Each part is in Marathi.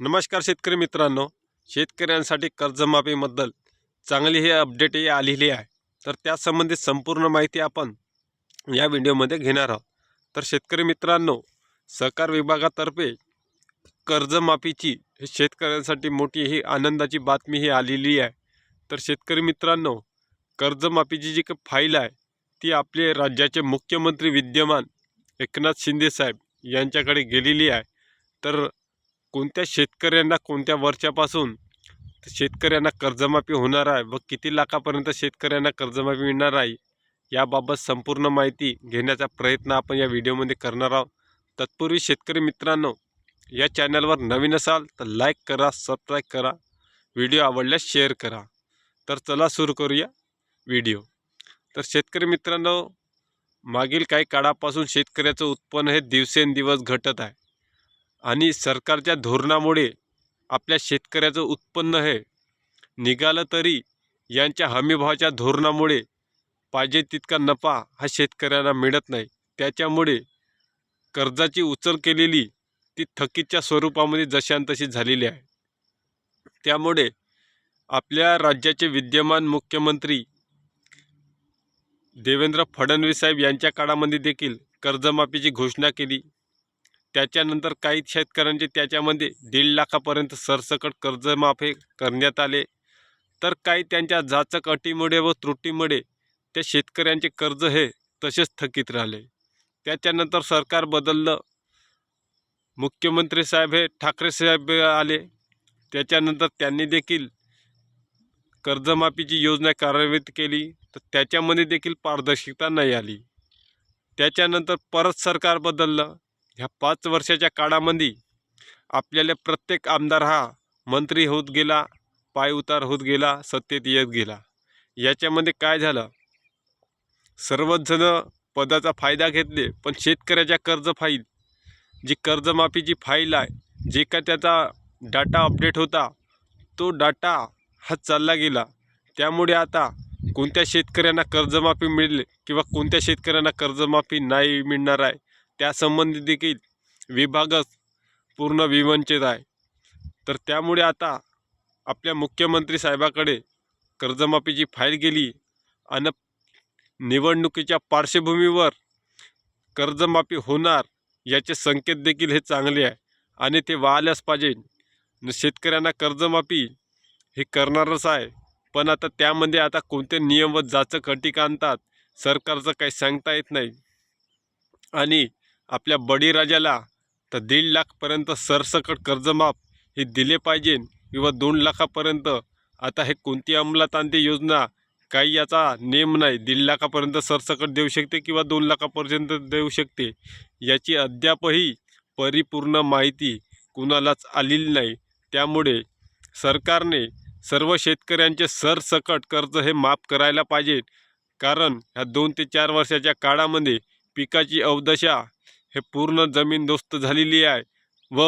नमस्कार शेतकरी मित्रांनो. शेतकऱ्यांसाठी कर्जमाफीबद्दल चांगली ही अपडेटही आलेली आहे. तर त्यासंबंधित संपूर्ण माहिती आपण या व्हिडिओमध्ये घेणार आहोत. तर शेतकरी मित्रांनो सहकार विभागातर्फे कर्जमाफीची शेतकऱ्यांसाठी मोठी ही आनंदाची बातमी ही आलेली आहे. तर शेतकरी मित्रांनो कर्जमाफीची जी काही फाईल आहे ती आपले राज्याचे मुख्यमंत्री विद्यमान एकनाथ शिंदेसाहेब यांच्याकडे गेलेली आहे. तर कोणत्या शेतकऱ्यांना कोणत्या वर्षापासून शेतकऱ्यांना कर्जमाफी होणार आहे व किती लाखापर्यंत शेतकऱ्यांना कर्जमाफी मिळणार आहे याबाबत संपूर्ण माहिती घेण्याचा प्रयत्न आपण या व्हिडिओमध्ये करणार आहोत. तत्पूर्वी शेतकरी मित्रांनो या चॅनलवर नवीन असाल तर लाईक करा सबस्क्राईब करा व्हिडिओ आवडल्यास शेअर करा. तर चला सुरू करूया व्हिडिओ. तर शेतकरी मित्रांनो मागील काही काळापासून शेतकऱ्याचं उत्पन्न हे दिवसेंदिवस घटत आहे. आणि सरकारच्या धोरणामुळे आपल्या शेतकऱ्याचं उत्पन्न हे निघालं तरी यांच्या हमीभावाच्या धोरणामुळे पाहिजे तितका नफा हा शेतकऱ्यांना मिळत नाही. त्याच्यामुळे कर्जाची उचल केलेली ती थकीतच्या स्वरूपामध्ये जशान तशी झालेली आहे. त्यामुळे आपल्या राज्याचे विद्यमान मुख्यमंत्री देवेंद्र फडणवीस साहेब यांच्या काळामध्ये देखील कर्जमाफीची घोषणा केली. त्याच्यानंतर काही शेतकऱ्यांचे त्याच्यामध्ये दीड लाखापर्यंत सरसकट कर्जमाफी करण्यात आले. तर काही त्यांच्या जाचक अटीमुळे व त्रुटीमुळे त्या शेतकऱ्यांचे कर्ज हे तसेच थकीत राहिले. त्याच्यानंतर सरकार बदललं. मुख्यमंत्री साहेब हे ठाकरे साहेब आले. त्याच्यानंतर त्यांनी देखील कर्जमाफीची योजना कार्यान्वित केली. तर त्याच्यामध्ये देखील पारदर्शकता नाही आली. त्याच्यानंतर परत सरकार बदललं. ह्या पाच वर्षाच्या काळामध्ये आपल्याला प्रत्येक आमदार हा मंत्री होत गेला पायउतार होत गेला सत्तेत येत गेला. याच्यामध्ये काय झालं? सर्वचजणं पदाचा फायदा घेतले पण शेतकऱ्याच्या कर्ज फाईल जी कर्जमाफीची फाईल आहे जे का त्याचा डाटा अपडेट होता तो डाटा हा चालला गेला. त्यामुळे आता कोणत्या शेतकऱ्यांना कर्जमाफी मिळेल किंवा कोणत्या शेतकऱ्यांना कर्जमाफी नाही मिळणार आहे त्यासंबंधी देखील विभागच पूर्ण विवंचित आहे. तर त्यामुळे आता आपल्या मुख्यमंत्री साहेबाकडे कर्जमाफीची फाईल गेली आणि निवडणुकीच्या पार्श्वभूमीवर कर्जमाफी होणार याचे संकेत देखील हे चांगले आहे. आणि ते वाहल्याच पाहिजे. न शेतकऱ्यांना कर्जमाफी हे करणारच आहे. पण आता त्यामध्ये आता कोणते नियम व जाचक अटी आणतात सरकारचं काही सांगता येत नाही. आणि आपल्या बळीराजाला तर दीड लाखपर्यंत सरसकट कर्जमाफ हे दिले पाहिजे किंवा दोन लाखापर्यंत. आता हे कोणती अंमलात आणते योजना? काही याचा नेम नाही. दीड लाखापर्यंत सरसकट देऊ शकते किंवा दोन लाखापर्यंत देऊ शकते? याची अद्यापही परिपूर्ण माहिती कुणालाच आलेली नाही. त्यामुळे सरकारने सर्व शेतकऱ्यांचे सरसकट कर्ज हे माफ करायला पाहिजे. कारण ह्या दोन ते चार वर्षाच्या काळामध्ये पिकाची अवदशा हे पूर्ण जमीनदोस्त झालेली आहे व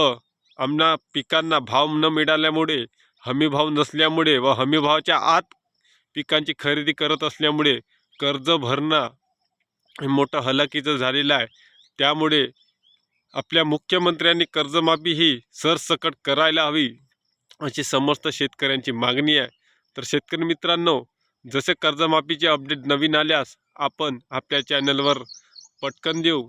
आमना पिकांना भाव न मिळाल्यामुळे हमीभाव नसल्यामुळे व हमीभावाच्या आत पिकांची खरेदी करत असल्यामुळे कर्ज भरणं हे मोठं हलाखीचं झालेलं आहे. त्यामुळे आपल्या मुख्यमंत्र्यांनी कर्जमाफी ही सरसकट करायला हवी अशी समस्त शेतकऱ्यांची मागणी आहे. तर शेतकरी मित्रांनो जसे कर्जमाफीचे अपडेट नवीन आल्यास आपण आपल्या चॅनलवर पटकन देऊ.